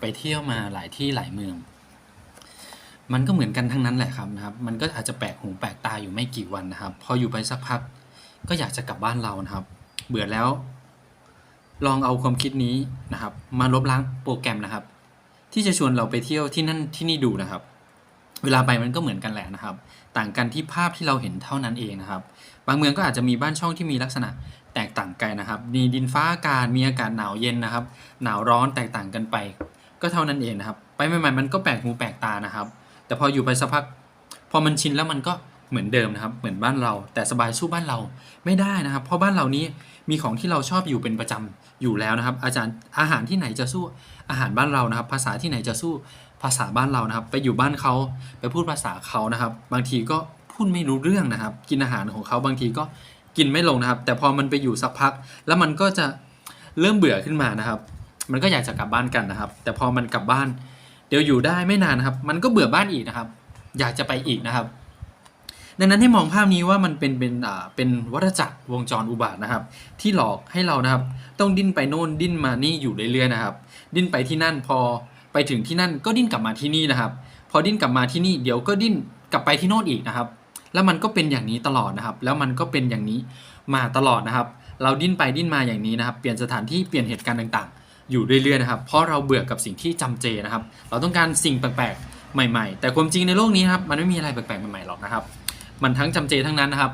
ไปเที่ยวมาหลายที่หลายเมือง มันก็เหมือนกันทั้งนั้นแหละครับนะครับ มันก็อาจจะแปลกหูแปลกตาอยู่ไม่กี่วันนะครับ พออยู่ไปสักพักก็อยากจะกลับบ้านเรานะครับ เบื่อแล้ว ลองเอาความคิดนี้นะครับ มาลบล้างโปรแกรมนะครับ ที่จะชวนเราไปเที่ยวที่นั่นที่นี่ดูนะครับ เวลาไปมันก็เหมือนกันแหละนะครับ ต่างกันที่ภาพที่เราเห็นเท่านั้นเองนะครับ บางเมืองก็อาจจะมีบ้านช่องที่มีลักษณะแตกต่างกันนะครับมีดินฟ้าอากาศมีอากาศหนาวเย็นนะครับ หนาวร้อนแตกต่างกันไป ก็เท่านั้นเองนะครับ ไปใหม่ๆมันก็แปลกหูแปลกตานะครับ แต่พออยู่ไปสักพัก พอมันชินแล้วมันก็เหมือนเดิมนะครับ เหมือนบ้านเรา แต่สบายสู้บ้านเราไม่ได้นะครับ เพราะบ้านเรานี้มีของที่เราชอบอยู่เป็นประจำอยู่แล้วนะครับ อาจารย์อาหารที่ไหนจะสู้อาหารบ้านเรานะครับ ภาษาที่ไหนจะสู้ภาษาบ้านเรานะครับ ไปอยู่บ้านเขาไปพูดภาษาเขานะครับ บางทีก็พูดไม่รู้เรื่องนะครับ กินอาหารของเขาบางทีก็กินไม่ลงนะครับ แต่พอมันไปอยู่สักพัก แล้วมันก็จะเริ่มเบื่อขึ้นมานะครับ มันก็อยากจะกลับบ้านกันนะครับ แต่พอมันกลับบ้าน เดี๋ยวอยู่ได้ไม่นานนะครับ มันก็เบื่อบ้านอีกนะครับ อยากจะไปอีกนะครับ ดังนั้นให้มองภาพนี้ว่ามันเป็นเป็นอ่าเป็นวัฏจักรวงจรอุบาทนะครับ ที่หลอกให้เรานะครับ ต้องดิ้นไปโน่นดิ้นมานี่อยู่เรื่อยๆนะครับ ดิ้นไปที่นั่นพอไปถึงที่นั่นก็ดิ้นกลับมาที่นี่นะครับ พอดิ้นกลับมาที่นี่เดี๋ยวก็ดิ้นกลับไปที่โน่นอีกนะครับ แล้วมันก็เป็นอย่างนี้ตลอดนะครับ แล้วมันก็เป็นอย่างนี้มาตลอดนะครับ เราดิ้นไปดิ้นมาอย่างนี้นะครับ เปลี่ยนสถานที่เปลี่ยนเหตุการณ์ต่างๆ อยู่เรื่อยๆนะครับ เพราะเราเบื่อกับสิ่งที่จำเจนะครับ เราต้องการสิ่งแปลกๆ ใหม่ ๆ แต่ความจริงในโลกนี้ครับมันไม่มีอะไรแปลกๆใหม่ๆหรอกนะครับ มันทั้งจำเจทั้งนั้นนะครับ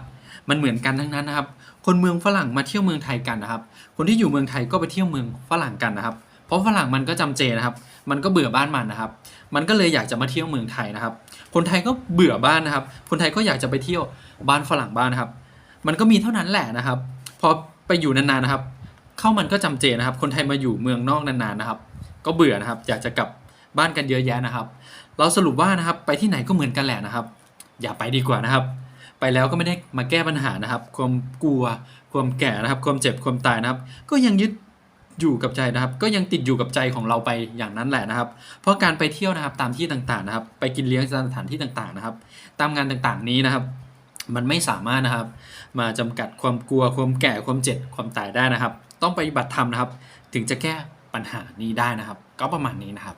มันเหมือนกันทั้งนั้นนะครับ คนเมืองฝรั่งมาเที่ยวเมืองไทยกันนะครับ คนที่อยู่เมืองไทยก็ไปเที่ยวเมืองฝรั่งกันนะครับ เพราะฝรั่งมันก็จำเจนะครับ มันก็เบื่อบ้านมันนะครับ มันก็เลยอยากจะมาเที่ยวเมืองไทยนะครับ คนไทยก็เบื่อบ้านนะครับ คนไทยก็อยากจะไปเที่ยวบ้านฝรั่งบ้านนะครับ มันก็มีเท่านั้นแหละนะครับ พอไปอยู่นานๆนะครับ เข้ามันก็จำเจนะครับ คนไทยมาอยู่เมืองนอกนานๆนะครับ ก็เบื่อนะครับ อยากจะกลับบ้านกันเยอะแยะนะครับ เราสรุปว่านะครับไปที่ไหนก็เหมือนกันแหละนะครับ อย่าไปดีกว่านะครับ ไปแล้วก็ไม่ได้มาแก้ปัญหานะครับ ความกลัว ความแก่นะครับ ความเจ็บความตายนะครับ ก็ยังยึดอยู่กับใจนะครับ ก็ยังติดอยู่กับใจของเราไปอย่างนั้นแหละนะครับ เพราะการไปเที่ยวนะครับตามที่ต่างๆนะครับ ไปกินเลี้ยงสถานที่ต่างๆนะครับ ตามงานต่างๆนี้นะครับ มันไม่สามารถนะครับ มาจำกัดความกลัวความแก่ความเจ็บความตายได้นะครับ ต้องไปฏิบัติธรรมนะครับ ถึงจะแก้ปัญหานี้ได้นะครับ ก็ประมาณนี้นะครับ